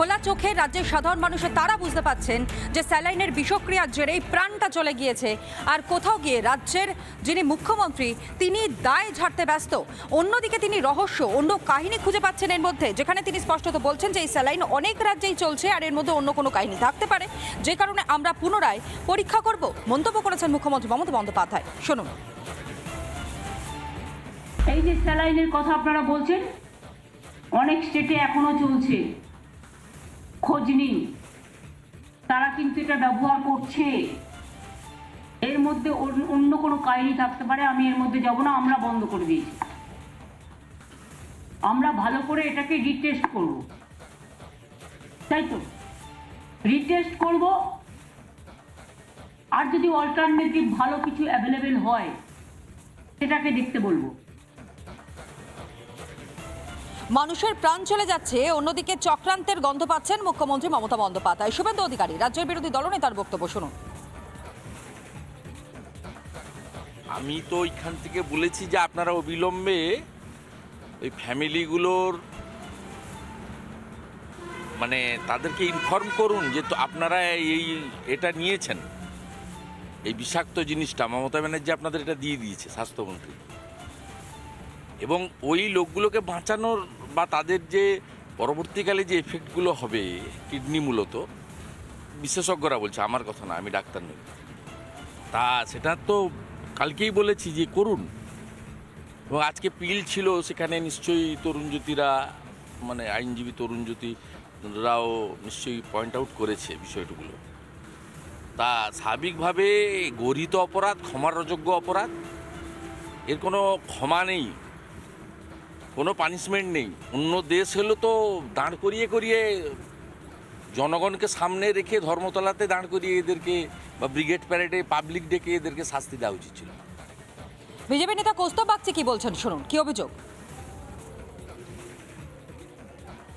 খোলা চোখে রাজ্যের সাধারণ মানুষের তারা বুঝতে পাচ্ছেন যে স্যালাইনের বিষক্রিয়ার জেরেই প্রাণটা চলে গিয়েছে। আর কোথাও গিয়ে রাজ্যের যিনি মুখ্যমন্ত্রী, তিনি দায় ঝাড়তে ব্যস্ত। অন্যদিকে তিনি রহস্য, অন্য কাহিনী খুঁজে পাচ্ছেন এর মধ্যে, যেখানে তিনি স্পষ্টত বলছেন যে এই স্যালাইন অনেক রাজ্যেই চলছে আর এর মধ্যে অন্য কোনো কাহিনী থাকতে পারে। যে কারণে আমরা পুনরায় পরীক্ষা করব, মন্তব্য করেছেন মুখ্যমন্ত্রী মমতা বন্দ্যোপাধ্যায়। শুনুন। এই যে স্যালাইনের কথা আপনারা বলছেন, অনেক স্টেটে এখনও চলছে। খোঁজ নিন। তারা কিন্তু এটা ব্যবহার করছে। এর মধ্যে অন্য- অন্য কোনো কাহিনী থাকতে পারে, আমি এর মধ্যে যাব না, আমরা বন্ধ করে দিয়েছি। আমরা ভালো করে এটাকে রিটেস্ট করব। তাই তো? রিটেস্ট করব। আর যদি অল্টারনেটিভ ভালো কিছু অ্যাভেলেবেল হয়, সেটাকে দেখতে বলব। মানুষের প্রাণ চলে যাচ্ছে, অন্যদিকে চক্রান্তের গন্ধ পাচ্ছেন মুখ্যমন্ত্রী মমতা বন্দ্যোপাধ্যায়। শুভেন্দু অধিকারী, রাজ্যের বিরোধী দলনেতার বক্তব্য শুনুন। আমি তো ওইখান থেকে বলেছি যে আপনারা অবিলম্বে ওই ফ্যামিলিগুলোর মানে তাদেরকে ইনফর্ম করুন যে তো আপনারা এই এটা নিয়েছেন। এই বিষাক্ত জিনিসটা, মমতা ব্যানার্জি আপনাদের এটা দিয়ে দিয়েছে, স্বাস্থ্যমন্ত্রী। এবং ওই লোকগুলোকে বাঁচানোর বা তাদের যে পরবর্তীকালে যে এফেক্টগুলো হবে কিডনি মূলত, বিশেষজ্ঞরা বলছে, আমার কথা না, আমি ডাক্তার নই। তা সেটা তো কালকেই বলেছি যে করুন। এবং আজকে পিল ছিল সেখানে নিশ্চয়ই তরুণ জ্যোতিরা মানে আইনজীবী তরুণ জ্যোতিরাও নিশ্চয়ই পয়েন্ট আউট করেছে বিষয়গুলো তা স্বাভাবিকভাবে গরিত অপরাধ, ক্ষমার অযোগ্য অপরাধ, এর কোনো ক্ষমা নেই। কোনো পানিশমেন্ট নেই। অন্য দেশ হলো তো দাঁড় করিয়ে করিয়ে জনগণকে সামনে রেখে ধর্মতলাতে দাঁড় করিয়ে এদেরকে বা ব্রিগেড প্যারেডে পাবলিক ডেকে এদেরকে শাস্তি দেওয়া উচিত ছিল। বিজেপি নেতা কৌস্তব বাগচি কি বলছেন? শুনুন কি অভিযোগ?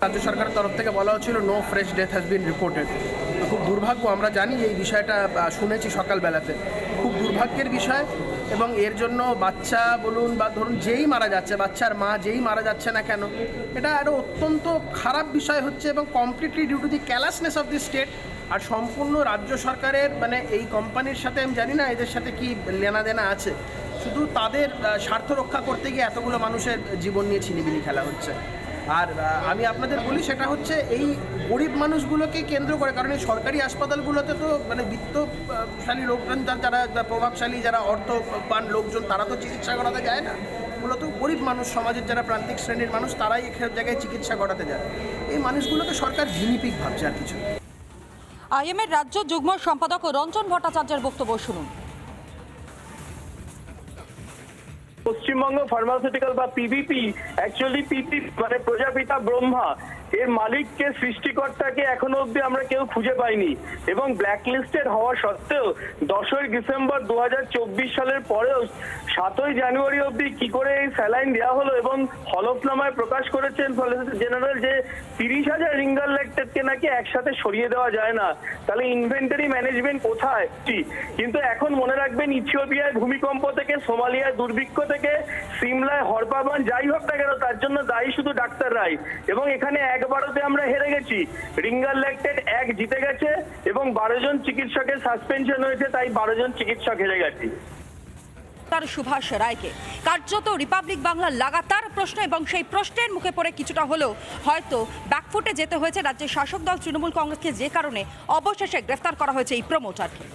রাজ্য সরকারের তরফ থেকে বলা হচ্ছিল no fresh death has been reported খুব দুর্ভাগ্য আমরা জানি এই বিষয়টা শুনেছি সকালবেলাতে। খুব দুর্ভাগ্যের বিষয় এবং এর জন্য বাচ্চা বলুন বা ধরুন যেই মারা যাচ্ছে, বাচ্চার মা যেই মারা যাচ্ছে না কেন, এটা আরও অত্যন্ত খারাপ বিষয় হচ্ছে এবং completely due to the callousness of the state আর সম্পূর্ণ রাজ্য সরকারের মানে এই কোম্পানির সাথে আমি জানি না এদের সাথে কি লেনাদেনা আছে। শুধু তাদের স্বার্থ রক্ষা করতে গিয়ে এতগুলো মানুষের জীবন নিয়ে ছিনিবিনি খেলা হচ্ছে। আর আমি আপনাদের বলি সেটা হচ্ছে এই গরিব মানুষগুলোকে কেন্দ্র করে, কারণ এই সরকারি হাসপাতালগুলোতে তো মানে বিত্তশালী লোকজন যারা প্রভাবশালী, যারা অর্থ পান লোকজন, তারা তো চিকিৎসা করাতে যায় না। মূলত গরিব মানুষ, সমাজের যারা প্রান্তিক শ্রেণির মানুষ, তারাই এখানে জায়গায় চিকিৎসা করাতে যায়। এই মানুষগুলোকে সরকার ভিনিপিক ভাবছে আর কিছু না। আইএমের রাজ্য যুগ্ম সম্পাদক রঞ্জন ভট্টাচার্যের বক্তব্য শুনুন। পশ্চিমবঙ্গ ফার্মাসিউটিক্যাল বা পিভিপি অ্যাকচুয়ালি পিপি মানে প্রজাপিতা ব্রহ্মা এর মালিককে সৃষ্টিকর্তাকে এখনও অবধি আমরা কেউ খুঁজে পাইনি। এবং ব্ল্যাকলিস্টেড হওয়া সত্ত্বেও দশই ডিসেম্বর দু হাজার চব্বিশ সালের পরেও সাতই জানুয়ারি অবধি কি করে এই স্যালাইন দেওয়া হলো এবং হলফনামায় প্রকাশ করেছেন সলিসিটর জেনারেল যে তিরিশ হাজার রিঙ্গার লেকটেডকে নাকি একসাথে সরিয়ে দেওয়া যায় না। তাহলে ইনভেন্টারি ম্যানেজমেন্ট কোথায়? কিন্তু এখন মনে রাখবেন ইথিওপিয়ায় ভূমিকম্প থেকে, সোমালিয়ায় দুর্ভিক্ষ থেকে, সিমলায় হরপাবান, যাই হোক না কেন জন্য দায়ী শুধু ডাক্তাররাই। এবং এখানে একবারতে আমরা হেরে গেছি। রিঙ্গার লেকটেড এক জিতে গেছে এবং বারো জন চিকিৎসকের সাসপেনশন হয়েছে, তাই বারো জন চিকিৎসক হেরে গেছি। তার সুভাষ রায়কে। কার্যত রিপাবলিক বাংলার লাগাতার প্রশ্ন এবং সেই প্রশ্নের মুখে পড়ে কিছুটা হলেও হয়তো ব্যাকফুটে যেতে হয়েছে রাজ্যের শাসক দল তৃণমূল কংগ্রেসকে যে কারণে অবশেষে গ্রেফতার করা হয়েছে এই প্রমোটারকে।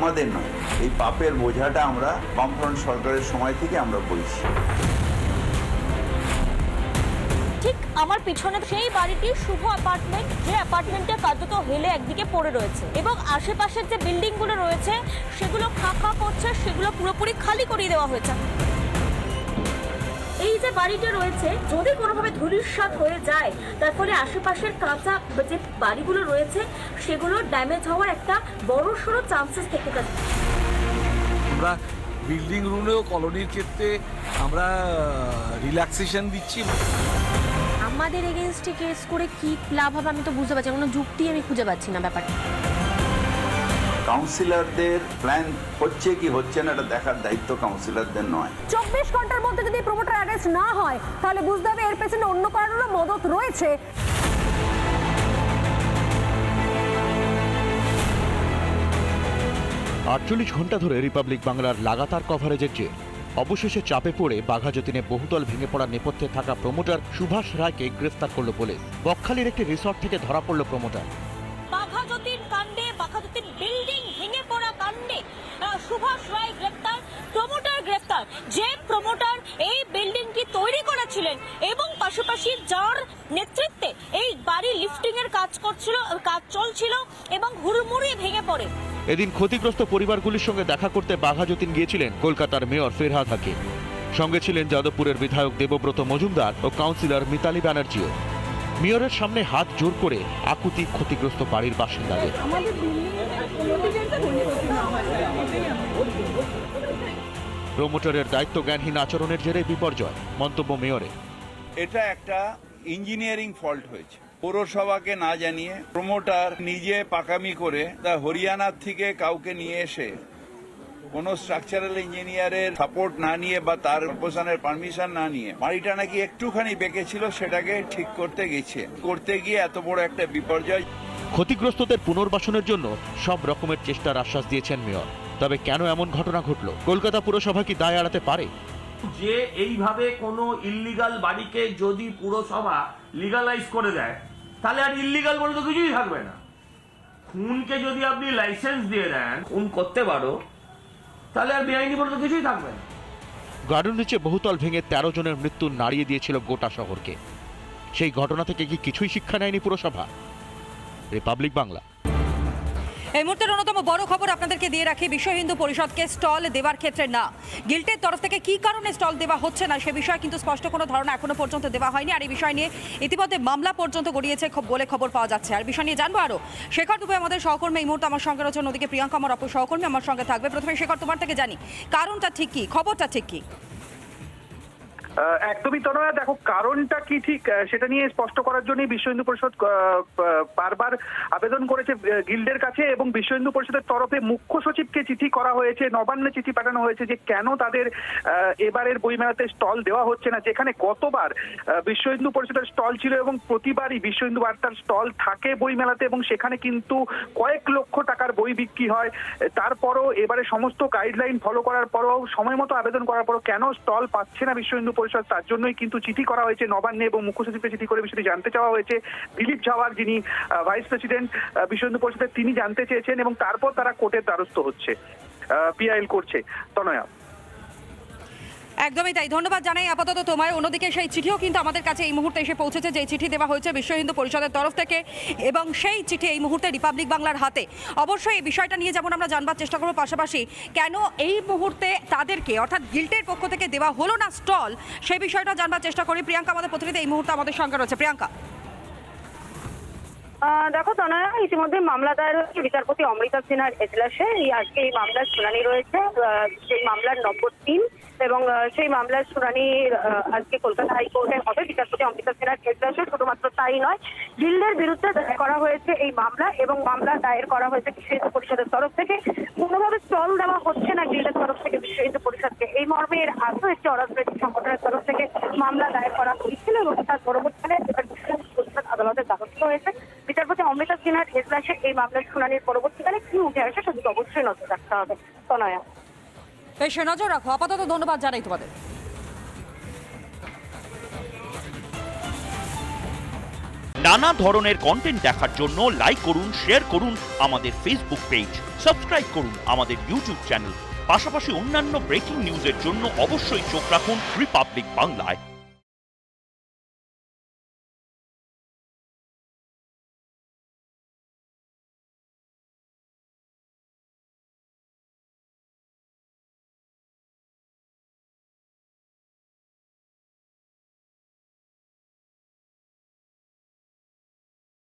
আমাদের নয়। এই পাপের বোঝাটা আমরা বামফ্রন্ট সরকারের সময় থেকে আমরা বলছি। ঠিক আমার পিছনে সেই বাড়িটির শুভ অ্যাপার্টমেন্ট যে অ্যাপার্টমেন্টে কার্যত হেলে একদিকে পড়ে রয়েছে। এবং আশেপাশের যে বিল্ডিংগুলো রয়েছে, সেগুলো ফাঁকা করছে, সেগুলো পুরোপুরি খালি করিয়ে দেওয়া হয়েছে। এই যে বাড়িটা রয়েছে যদি কোনোভাবে ধূলিসাৎ হয়ে যায় তার ফলে আশেপাশের কাঁচা যে বাড়িগুলো রয়েছে সেগুলো ড্যামেজ হওয়ার একটা বড় সড়ো চান্সেস থেকে যাচ্ছে। আমরা বিল্ডিং রুলেও কলোনির ক্ষেত্রে আমরা রিল্যাক্সেশন দিচ্ছি। আমাদের এগেনস্টে কেস করে কি লাভ হবে আমি তো বুঝতে পারছি না, কোনো যুক্তি আমি খুঁজে পাচ্ছি না ব্যাপারটা। কাউন্সিলরদের প্ল্যান হচ্ছে কি হচ্ছে না এটা দেখার দায়িত্ব কাউন্সিলরদের নয়। চব্বিশ ঘণ্টার মধ্যে যদি প্রমোটার অ্যারেস্ট না হয় তাহলে বুঝতে হবে এর পেছনে অন্য কারণেরও মদত রয়েছে। আটচল্লিশ ঘণ্টা ধরে রিপাবলিক বাংলার লাগাতার কভারেজের জের। অবশেষে চাপে পড়ে বাঘা যতীনে বহুতল ভেঙে পড়ার নেপথ্যে থাকা প্রমোটার সুভাষ রায়কে গ্রেফতার করল পুলিশ। বকখালির একটি রিসর্ট থেকে ধরা পড়ল প্রমোটার সুভাষ রায় গ্রেপ্তার প্রমোটার গ্রেপ্তার। যে প্রমোটার এই বিল্ডিংটি তৈরি করেছিলেন এবং পাশাপাশি যার নেতৃত্বে এই বাড়ি লিফটিং এর কাজ করছিল কাজ চলছিল এবং হুড়মুড়িয়ে ভেঙে পড়ে। এদিন ক্ষতিগ্রস্ত পরিবারগুলির সঙ্গে দেখা করতে বাঘা যতীন গিয়েছিলেন কলকাতার মেয়র ফেরহাদ হাকিম। সঙ্গে ছিলেন যাদবপুরের বিধায়ক দেবব্রত মজুমদার ও কাউন্সিলর মিতালি ব্যানার্জিও। মেয়রের সামনে হাত জোর করে আকুতি ক্ষতিগ্রস্ত বাড়ির বাসিন্দাদের। প্রমোটারের দায়িত্ব জ্ঞানহীন আচরণের জেরে বিপর্যয়, মন্তব্য মেয়রে। এটা একটা ইঞ্জিনিয়ারিং ফল্ট হয়েছে। পৌরসভাকে না জানিয়ে প্রমোটার নিজে পাকামি করে তা হরিয়ানার থেকে কাউকে নিয়ে এসে কোনো স্ট্রাকচারাল ইঞ্জিনিয়ারের সাপোর্ট না নিয়ে বা তার প্রপোশনের পারমিশন না নিয়ে বাড়িটা নাকি একটুখানি বেঁকেছিল, সেটাকে ঠিক করতে গেছে। করতে গিয়ে এত বড় একটা বিপর্যয়। ক্ষতিগ্রস্তদের পুনর্বাসনের জন্য সব রকমের চেষ্টার আশ্বাস দিয়েছেন মেয়র। তবে কেন এমন ঘটনা ঘটল? কলকাতা পুরসভা কি দায় এড়াতে পারে? যে এইভাবে কোনো ইল্লিগাল বাড়িকে যদি পুরসভা লিগালাইজ করে দেয় তাহলে আর ইল্লিগাল বলে তো কিছুই থাকবে না। খুনকে যদি আপনি লাইসেন্স দিয়ে দেন খুন করতে পারো তাহলে আর বেআইনি বলে তো কিছুই থাকবে না। গার্ডেন নিচে বহুতল ভেঙে তেরো জনের মৃত্যু নাড়িয়ে দিয়েছিল গোটা শহরকে। সেই ঘটনা থেকে কি কিছুই শিক্ষা নেয়নি পুরসভা? রিপাবলিক বাংলা এই মুহূর্তের অন্যতম বড় খবর আপনাদেরকে দিয়ে রাখি বিশ্ব হিন্দু পরিষদকে স্টল দেওয়ার ক্ষেত্রে না। গিল্টের তরফ থেকে কি কারণে স্টল দেওয়া হচ্ছে না সে বিষয়ে কিন্তু স্পষ্ট কোনো ধারণা এখনও পর্যন্ত দেওয়া হয়নি। আর এই বিষয় নিয়ে ইতিমধ্যে মামলা পর্যন্ত গড়িয়েছে বলে খবর পাওয়া যাচ্ছে। আর বিষয় নিয়ে জানব আরও। শেখর দুবে আমাদের সহকর্মী, এই মুহূর্তে আমার সঙ্গে রয়েছে ওদিকে প্রিয়াঙ্কা আমার অপর সহকর্মী আমার সঙ্গে থাকবে। প্রথমে শেখর, তোমার থেকে জানি। কারণটা ঠিক কি? খবরটা ঠিক কি? একদমই তনয়া দেখো কারণটা কি ঠিক সেটা নিয়ে স্পষ্ট করার জন্যই বিশ্ব হিন্দু পরিষদ বারবার আবেদন করেছে গিল্ডের কাছে এবং বিশ্ব হিন্দু পরিষদের তরফে মুখ্য সচিবকে চিঠি করা হয়েছে নবান্নে চিঠি পাঠানো হয়েছে যে কেন তাদের এবারের বইমেলাতে স্টল দেওয়া হচ্ছে না যেখানে গতবার আহ, বিশ্ব হিন্দু পরিষদের স্টল ছিল এবং প্রতিবারই বিশ্ব হিন্দু বার্তার স্টল থাকে বইমেলাতে এবং সেখানে কিন্তু কয়েক লক্ষ টাকার বই বিক্রি হয়। তারপরও এবারে সমস্ত গাইডলাইন ফলো করার পরও সময় মতো আবেদন করার পরও কেন স্টল পাচ্ছে না বিশ্ব হিন্দু পরিষদ? তার জন্যই কিন্তু চিঠি করা হয়েছে। নবান্নে এবং মুখ্য সচিবকে চিঠি করে বিষয়টি জানতে চাওয়া হয়েছে। দিলীপ ঝাওয়ার যিনি ভাইস প্রেসিডেন্ট বিশ্ব হিন্দু পরিষদের, তিনি জানতে চেয়েছেন এবং তারপর তারা কোর্টের দ্বারস্থ হচ্ছে পিআইএল করছে। তনয়া। একদমই তাই। ধন্যবাদ জানাই আপাতত তোমায়। অন্যদিকে সেই চিঠিও কিন্তু আমাদের কাছে এই মুহূর্তে এসে পৌঁছেছে। যে চিঠি দেওয়া হয়েছে বিশ্ব হিন্দু পরিষদের তরফ থেকে এবং সেই চিঠি এই মুহূর্তে রিপাবলিক বাংলার হাতে। অবশ্যই এই বিষয়টা নিয়ে যেমন আমরা জানবার চেষ্টা করব, পাশাপাশি কেন এই মুহূর্তে তাদেরকে, অর্থাৎ গিল্টের পক্ষ থেকে দেওয়া হলো না স্টল, সেই বিষয়টা জানবার চেষ্টা করি। প্রিয়াঙ্কা আমাদের প্রতিনিধি, এই মুহূর্তে আমাদের সঙ্গে রয়েছে। প্রিয়াঙ্কা। দেখো তনয়া ইতিমধ্যে মামলা দায়ের হয়েছে। বিচারপতি অমৃতা সিনহার এজলাসে আজকে এই মামলার শুনানি রয়েছে। সেই মামলার নম্বর তিন এবং সেই মামলার শুনানি আজকে কলকাতা হাইকোর্টে হবে। বিচারপতি অমৃতা সিনহার এজলাসে শুধুমাত্র তাই নয় গিল্ডের বিরুদ্ধে দায়ের করা হয়েছে এই মামলা এবং মামলা দায়ের করা হয়েছে বিশ্ব হিন্দু পরিষদের তরফ থেকে। কোনোভাবে চল দেওয়া হচ্ছে না গিল্ডের তরফ থেকে বিশ্ব হিন্দু পরিষদকে। এই মর্মে এর আগেও একটি অরাজনৈতিক সংগঠনের তরফ থেকে মামলা দায়ের করা হয়েছিল এবং তার পরবর্তীকালে আদালতে দ্বারস্থ হয়েছে। বিচারপতি অমৃতা সিনহার এজলাসে এই মামলার শুনানির পরবর্তীকালে কি উঠে আসে সেদিকে অবশ্যই নজর রাখতে হবে। তনয়া। বেশ নজর রাখো। আপাতত ধন্যবাদ জানাই তোমাদের। নানা ধরনের কন্টেন্ট দেখার জন্য লাইক করুন শেয়ার করুন আমাদের ফেসবুক পেজ সাবস্ক্রাইব করুন আমাদের ইউটিউব চ্যানেল পাশাপাশি অন্যান্য ব্রেকিং নিউজের জন্য অবশ্যই চোখ রাখুন রিপাবলিক বাংলায়